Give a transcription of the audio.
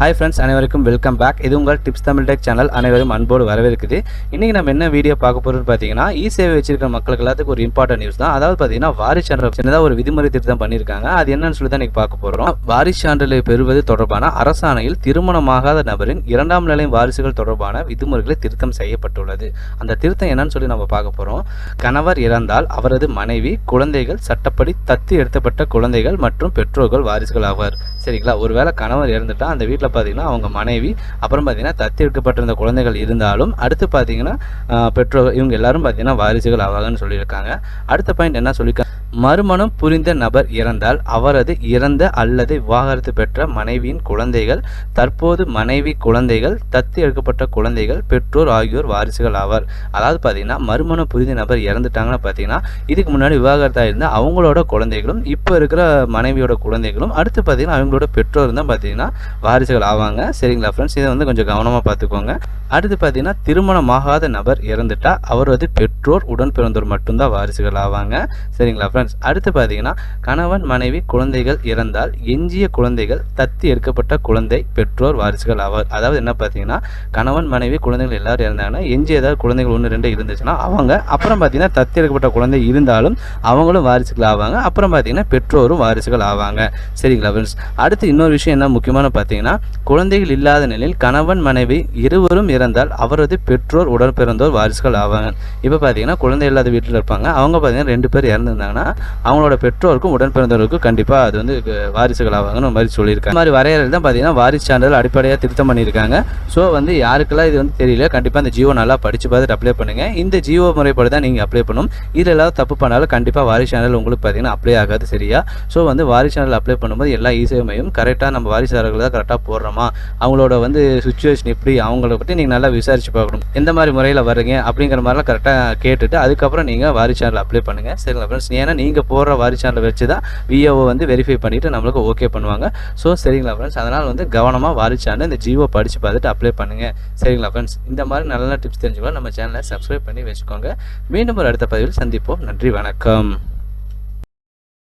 Hi friends அனைவருக்கும் welcome back இது உங்கள் டிப்ஸ் தமிழ் டெக் சேனல் அனைவரும் அன்போடு வரவேற்குது. இன்றைக்கி நம்ம என்ன வீடியோ பார்க்க போகிறோம்னு பார்த்தீங்கன்னா இ சேவை வச்சிருக்கிற மக்களுக்கு எல்லாத்துக்கும் ஒரு இம்பார்ட்டன்ட் நியூஸ் தான். அதாவது பார்த்தீங்கன்னா வாரிசு சான்றிதழ் சின்னதாக ஒரு விதிமுறை திருத்தம் பண்ணியிருக்காங்க. அது என்னன்னு சொல்லி தான் இன்றைக்கி பார்க்க போகிறோம் வாரிசு சான்றிதழை பெறுவது தொடர்பான அரசாணையில் திருமணமாகாத நபரின் இரண்டாம் நிலை வாரிசுகள் தொடர்பான விதிமுறைகளை திருத்தம் செய்யப்பட்டுள்ளது. அந்த திருத்தம் என்னன்னு சொல்லி நம்ம பார்க்க போகிறோம் கணவர் இறந்தால் அவரது மனைவி குழந்தைகள் சட்டப்படி தத்து எடுத்தப்பட்ட குழந்தைகள் மற்றும் பெற்றோர்கள் வாரிசுகள் ஆவார். சரிங்களா? ஒருவேளை கணவர் இறந்துட்டா அந்த வீட்டில் பார்த்தீங்கன்னா அவங்க மனைவி அப்புறம் பார்த்தீங்கன்னா தத்தெடுக்கப்பட்டிருந்த குழந்தைகள் இருந்தாலும் அடுத்து பார்த்தீங்கன்னா பெற்றோர் இவங்க எல்லாரும் பார்த்தீங்கன்னா வாரிசுகள் ஆவாங்கன்னு சொல்லியிருக்காங்க. அடுத்த பாயிண்ட் என்ன சொல்லியிருக்காங்க மறுமணம் புரிந்த நபர் இறந்தால் அவரது இறந்த அல்லது விவாகரத்து பெற்ற மனைவியின் குழந்தைகள் தற்போது மனைவி குழந்தைகள் தத்து எடுக்கப்பட்ட குழந்தைகள் பெற்றோர் ஆகியோர் வாரிசுகள் ஆவார். அதாவது பார்த்தீங்கன்னா மறுமணம் புரிந்த நபர் இறந்துட்டாங்கன்னு பார்த்தீங்கன்னா இதுக்கு முன்னாடி விவாகரத்தாக இருந்த அவங்களோட குழந்தைகளும் இப்போ இருக்கிற மனைவியோட குழந்தைகளும் அடுத்து பார்த்தீங்கன்னா அவங்களோட பெற்றோர் தான் பார்த்தீங்கன்னா வாரிசுகள் ஆவாங்க. சரிங்களா ஃப்ரெண்ட்ஸ் இதை வந்து கொஞ்சம் கவனமாக பார்த்துக்கோங்க அடுத்து பார்த்தீங்கன்னா திருமணமாகாத நபர் இறந்துட்டா அவரது பெற்றோர் உடன் பிறந்தோர் மட்டும்தான் வாரிசுகள் ஆவாங்க. சரிங்களா ஃப்ரெண்ட்ஸ் அடுத்து பார்த்தீங்கன்னா கணவன் மனைவி குழந்தைகள் இறந்தால் எஞ்சிய குழந்தைகள் தத்து எடுக்கப்பட்ட குழந்தை பெற்றோர் வாரிசுகள் ஆவார் அதாவது என்ன பார்த்தீங்கன்னா கணவன் மனைவி குழந்தைகள் எல்லாரும் இறந்தாங்கன்னா எஞ்சி ஏதாவது குழந்தைகள் ஒன்று ரெண்டு இருந்துச்சுன்னா அவங்க அப்புறம் பார்த்தீங்கன்னா தத்து எடுக்கப்பட்ட குழந்தை இருந்தாலும் அவங்களும் வாரிசுகள் ஆவாங்க. அப்புறம் பார்த்தீங்கன்னா பெற்றோரும் வாரிசுகள் ஆவாங்க. சரிங்களா ஃப்ரெண்ட்ஸ் அடுத்து இன்னொரு விஷயம் என்ன முக்கியமான பார்த்தீங்கன்னா குழந்தைகள் இல்லாத நிலையில் கணவன் மனைவி இருவரும் இறந்தால் அவரது பெற்றோர் உடற்பிறந்தோர் வாரிசுகள் ஆவாங்க. இப்போ பார்த்தீங்கன்னா குழந்தை இல்லாத வீட்டில் இருப்பாங்க. அவங்க பார்த்தீங்கன்னா ரெண்டு பேர் இறந்துருந்தாங்கன்னா அவங்களோட பெற்றோருக்கும் உடன் பிறந்தவருக்கும் கண்டிப்பாக அது வந்து வாரிசுகள் ஆவாங்கன்னு மாதிரி சொல்லியிருக்காங்க. இந்த மாதிரி வரையறது தான் பார்த்தீங்கன்னா வாரிசு சான்றிதழ் அடிப்படையாக திருத்தம் பண்ணியிருக்காங்க. ஸோ வந்து யாருக்கெல்லாம் இது வந்து தெரியல கண்டிப்பாக அந்த ஜியோ நல்லா படித்து பார்த்துட்டு அப்ளை பண்ணுங்கள் இந்த ஜியோ முறைப்படி தான் நீங்கள் அப்ளை பண்ணணும். இதில் ஏதாவது தப்பு பண்ணாலும் கண்டிப்பாக வாரிசு சேனல் உங்களுக்கு பார்த்தீங்கன்னா அப்ளை ஆகாது சரியா? ஸோ வந்து வாரிசு சான்றிதழ் அப்ளை பண்ணும்போது எல்லா ஈஸியமையும் கரெக்டாக நம்ம வாரிசாரர்கள் தான் கரெக்டாக போடுறோமா? அவங்களோட வந்து சுச்சுவேஷன் எப்படி? அவங்கள பற்றி நீங்கள் நல்லா விசாரிச்சு பார்க்கணும். எந்த மாதிரி முறையில் வர்றீங்க? அப்படிங்கிற மாதிரிலாம் கரெக்டாக கேட்டுட்டு அதுக்கப்புறம் நீங்கள் வாரிசு சேனல் அப்ளை பண்ணுங்கள் சரிங்களா ஃப்ரெண்ட்ஸ் ஏன்னா நீங்கள் போடுற வாரி சேனலை வச்சு தான் விஓவை வந்து வெரிஃபை பண்ணிவிட்டு நம்மளுக்கு ஓகே பண்ணுவாங்க. ஸோ சரிங்களா ஃப்ரெண்ட்ஸ் அதனால் வந்து கவனமாக வாரி சேனல் இந்த ஜியோ படித்து பார்த்துட்டு அப்ளை பண்ணுங்கள் சரிங்களா ஃப்ரெண்ட்ஸ் இந்த மாதிரி நல்ல நல்ல டிப்ஸ் தெரிஞ்சுக்கலாம் நம்ம சேனலை சப்ஸ்கிரைப் பண்ணி வச்சுக்கோங்க. மீண்டும் ஒரு அடுத்த பதிவில் சந்திப்போம். நன்றி வணக்கம்.